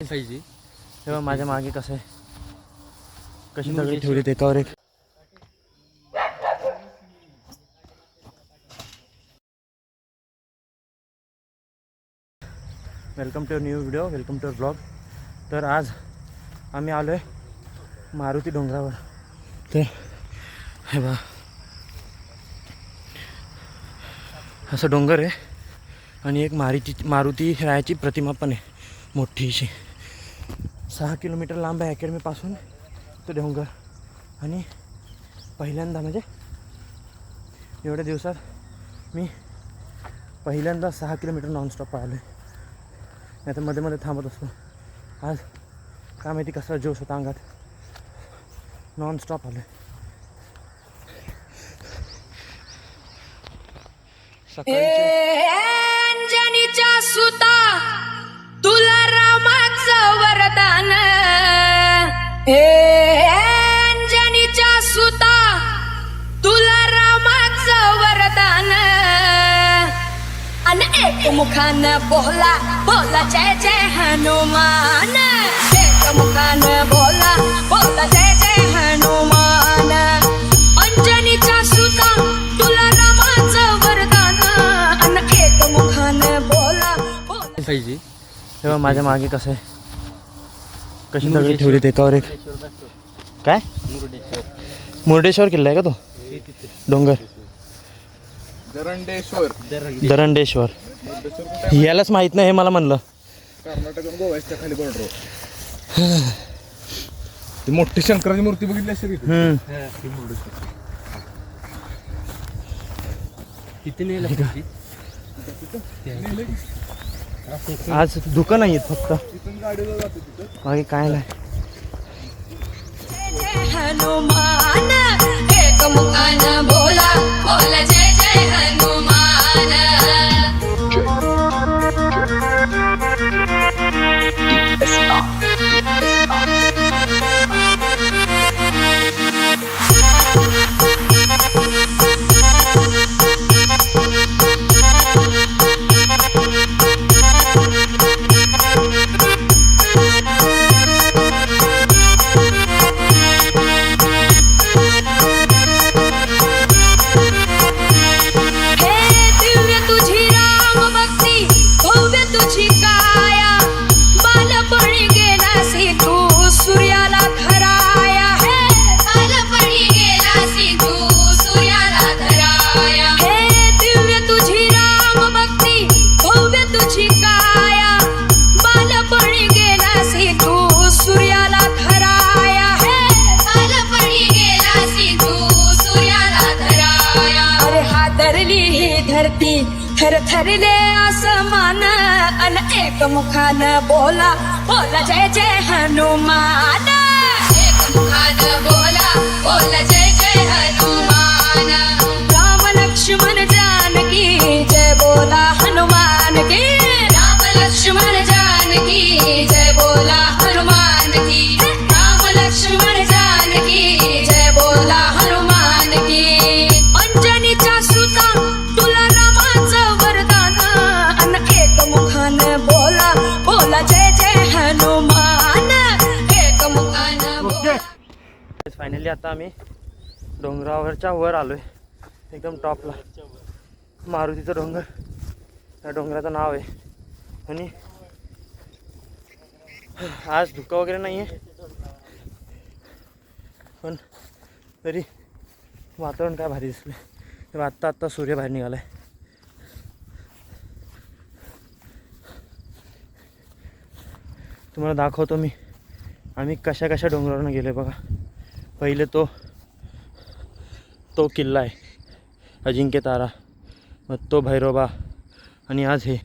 पाहिजे. तेव्हा माझ्या मागे कसं आहे. कशी दगडी ठेवली एकावर एक. Welcome to new video welcome to blog तर आज आम्ही आलो आहे मारुती डोंगरावर. तर हे बा असं डोंगर आहे आणि एक मारुती मारुती रायाची प्रतिमा पण आहे मोठीशी. सहा किलोमीटर लांब आहे अकॅडमीपासून. तो डोंगर आणि पहिल्यांदा म्हणजे एवढ्या दिवसात मी पहिल्यांदा सहा किलोमीटर नॉनस्टॉप पाहिलो आहे नाही तर मध्ये मध्ये थांबत असतो. आज काय माहिती कसा जोश होता अंगात. नॉनस्टॉप आलो अंजनीच्या सुता तुला रामाचं वरदान मुखान बोला बोला जय जय हनुमान. एक मुखान बोला बोला जय जय हनुमान. अंजनीच्या सुता तुला रामाचं वरदान. आणि एक मुखान बोला बोला. पाहिजे तेव्हा माझ्या मागे कसं आहे. कशी दगडी ठेवली एकावर एक. काय? मुर्डेश्वर किल्ला आहे का तो? डोंगर. दरंडेश्वर दरंडेश्वर यालाच माहीत नाही हे मला म्हणलं. कर्नाटक आणि गोव्याच्या खाली बॉर्डर ती मोठी शंकराची मूर्ती बघितली असेल की तू? हम्म. किती नेलं आज दुकान नाही आहेत फक्त. तिथून गाडीला जातो तिथं. बाकी काय नाही. जय हनुमान एक मुखान बोला बोला ती थर थर ले आसमान अन एक मुखान बोला बोला जय जय हनुमान। एक मुखान बोला बोला जय जय हनुमान। म्हणजे आता आम्ही डोंगरावरच्या वर आलो आहे एकदम टॉपला. मारुतीचं डोंगर. त्या डोंगराचं नाव आहे. आणि आज धुकं वगैरे नाही आहे पण तरी वातावरण काय भारी दिसलं तेव्हा आत्ता आत्ता सूर्य बाहेर निघाला आहे तुम्हाला दाखवतो मी. आम्ही कशा कशा डोंगरावरनं गेलो बघा. पहिले तो तो किल्ला आहे अजिंक्य तारा मग तो भैरोबा आणि आज हे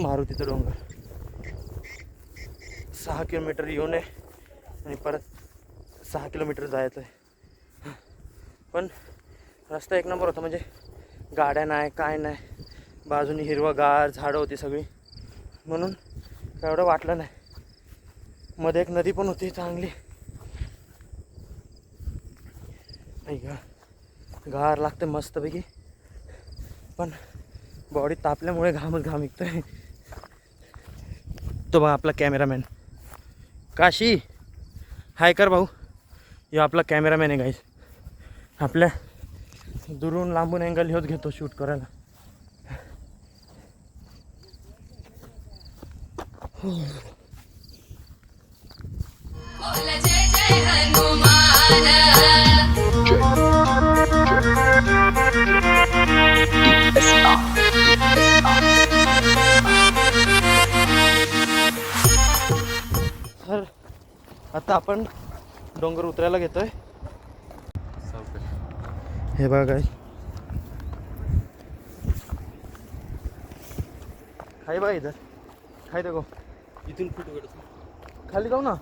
मारुतीचं डोंगर. सहा किलोमीटर येऊन आहे आणि परत सहा किलोमीटर जायचं आहे. पण रस्ता एक नंबर होता म्हणजे गाड्या नाही काय नाही बाजूनी हिरवंगार झाडं होती सगळी. म्हणून एवढं वाटलं नाही. मध्ये एक नदी पण होती चांगली. ऐका गार लागते मस्तपैकी. पण बॉडी तापल्यामुळे घामच घाम निघतोय. तो बा आपला कॅमेरामॅन काशी हाय कर भाऊ. यो आपला कॅमेरामॅन आहे गाईस आपल्या दुरून लांबून अँगल ह्योच घेतो शूट करायला. बोल आता आपण डोंगर उतरायला घेतोय. हे बघा काय खाई बघा इथं. खाई देखो इथून फोटो खाली जाऊ ना.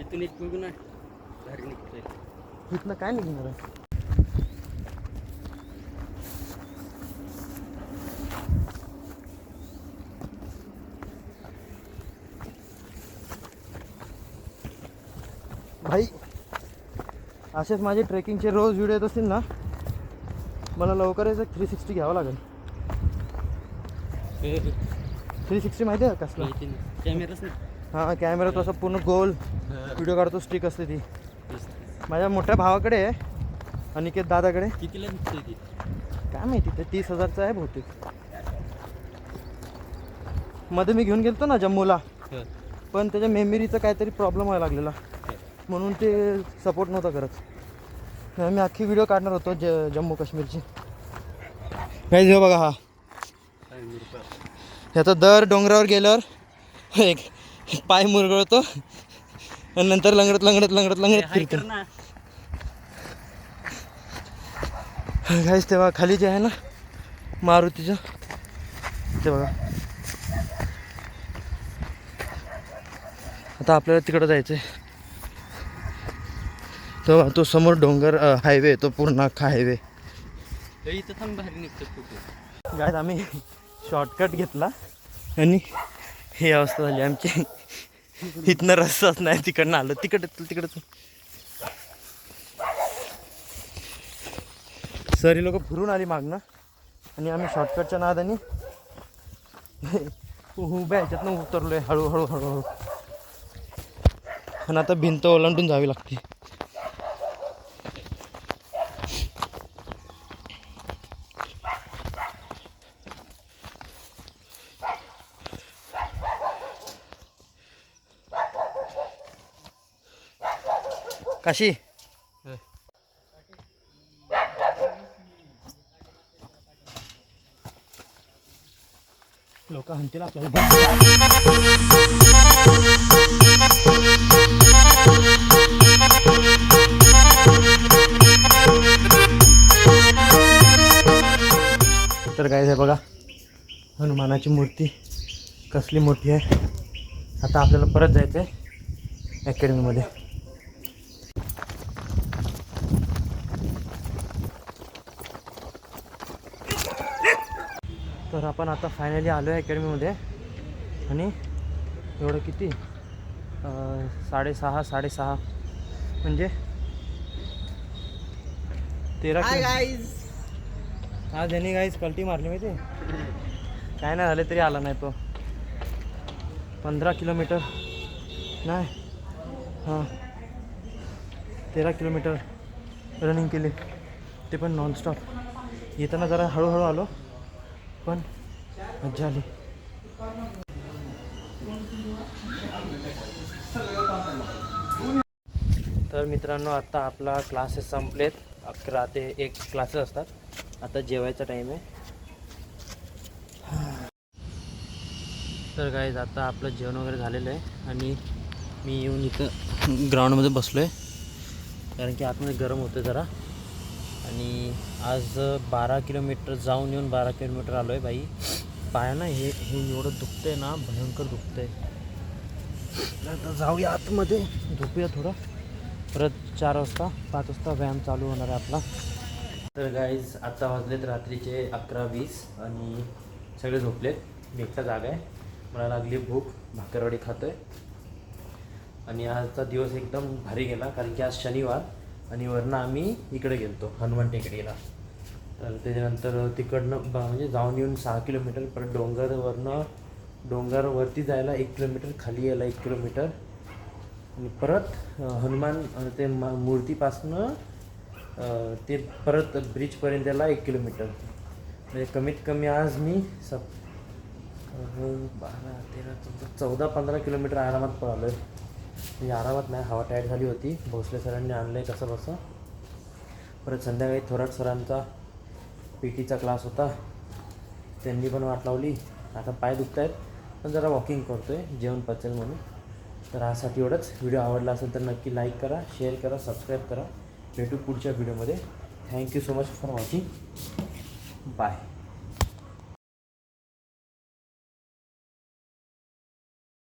इथून एक बघू ना भारी निघतोय. इथनं काय निघणार आहे? भाई असेच माझे ट्रेकिंगचे रोज व्हिडिओ येत असतील ना मला लवकरच एक थ्री सिक्स्टी घ्यावं लागेल. थ्री सिक्स्टी माहिती आहे कसलं? कॅमेराच नाही. हां कॅमेरा तो असं पूर्ण गोल. व्हिडिओ काढतो स्टिक असते ती. माझ्या मोठ्या भावाकडे आहे अनिकेत दादाकडे. कितीला निघतोय ती? काय माहिती ते तीस हजारचं आहे बहुतेक. मध्ये मी घेऊन गेलतो ना जम्मूला. पण त्याच्या मेमरीचा काहीतरी प्रॉब्लेम व्हायला लागलेला. म्हणून ते सपोर्ट नव्हता करत. मी अख्खी व्हिडिओ काढणार होतो ज जम्मू काश्मीरची. काही घेऊ बघा हा. ह्याचा दर डोंगरावर गेल्यावर एक पाय मुरगळतो. आणि नंतर लंगडत लंगडत लंगडत लंगडत फिरतो. घाईच तेव्हा खाली जे आहे ना मारुतीचं ते बघा. आता आपल्याला तिकडं जायचं आहे तो तो समोर डोंगर हायवे तो पूर्ण अख्खा हायवे इथं थांब निघतो गायत आम्ही शॉर्टकट घेतला आणि ही अवस्था झाली आमची. इथनं रस्ताच नाही तिकडनं आलो. तिकड तिकडं. सर ही लोक फिरून आली मागणं आणि आम्ही शॉर्टकटच्या नादाने उभ्या ह्याच्यातनं उतरलोय हळूहळू हळूहळू. आणि आता भिंत ओलांडून जावी लागते. काशी लोक म्हणतील तर काय आहे बघा. हनुमानाची मूर्ती कसली मोठी आहे. आता आपल्याला परत जायचं आहे अकॅडमीमध्ये तर आपण आता फायनली आलो आहे अकॅडमीमध्ये आणि एवढं किती? साडेसहा साडेसहा. म्हणजे तेरा आज यांनी गाईज कल्टी मारली माहिती? काय नाही झाले तरी आला नाही तो. पंधरा किलोमीटर. नाही. हां. तेरा किलोमीटर रनिंग केली. ते पण नॉनस्टॉप येताना जरा हळूहळू आलो. पण मज्जा आली. तर मित्रांनो आता आपला क्लासेस संपलेत. अकरा ते एक क्लासेस असतात. आता जेवायचा टाईम आहे. तर काय आता आपलं जेवण वगैरे झालेलं आहे. आणि मी येऊन इथं ग्राउंडमध्ये बसलो आहे कारण की आतमध्ये गरम होतं जरा. आणि आज बारा किलोमीटर जाऊन येऊन बारा किलोमीटर आलो आहे बाई. पाय ना हे हे एवढं दुखतं आहे ना भयंकर दुखतंय. आता जाऊया आतमध्ये. झोपूया थोडं. परत चार वाजता पाच वाजता व्यायाम चालू होणार आहे आपला. तर गाईज आता वाजलेत रात्रीचे अकरा वीस आणि सगळे झोपलेत. मी एकटा जागा आहे. मला लागली भूक. भाकरवाडी खातो आहे आणि आजचा दिवस एकदम भारी गेला कारण की आज शनिवार. आणि वरनं आम्ही इकडे गेलतो हनुमान टेकडीला. तर त्याच्यानंतर तिकडनं म्हणजे जाऊन येऊन सहा किलोमीटर परत डोंगरवरनं डोंगरावरती जायला एक किलोमीटर खाली यायला एक किलोमीटर. आणि परत हनुमान ते मूर्तीपासनं ते परत ब्रिजपर्यंत यायला एक किलोमीटर. म्हणजे कमीत कमी आज मी सप बारा तेरा चौदा चौदा पंधरा किलोमीटर आरामात पळालो आहे म्हणजे आरामात नाही हवा टाईट झाली होती. भोसले सरांनी आणलं आहे कसं बसं परत संध्याकाळी थोराट सरांचा पी टीचा क्लास होता. त्यांनी पण वाट लावली. आता पाय दुखत आहेत पण जरा वॉकिंग करतो आहे जेवण पचेल म्हणून. तर आजसाठी एवढंच. व्हिडिओ आवडला असेल तर नक्की लाईक करा शेअर करा सबस्क्राईब करा. भेटू पुढच्या व्हिडिओमध्ये thank you so much for watching bye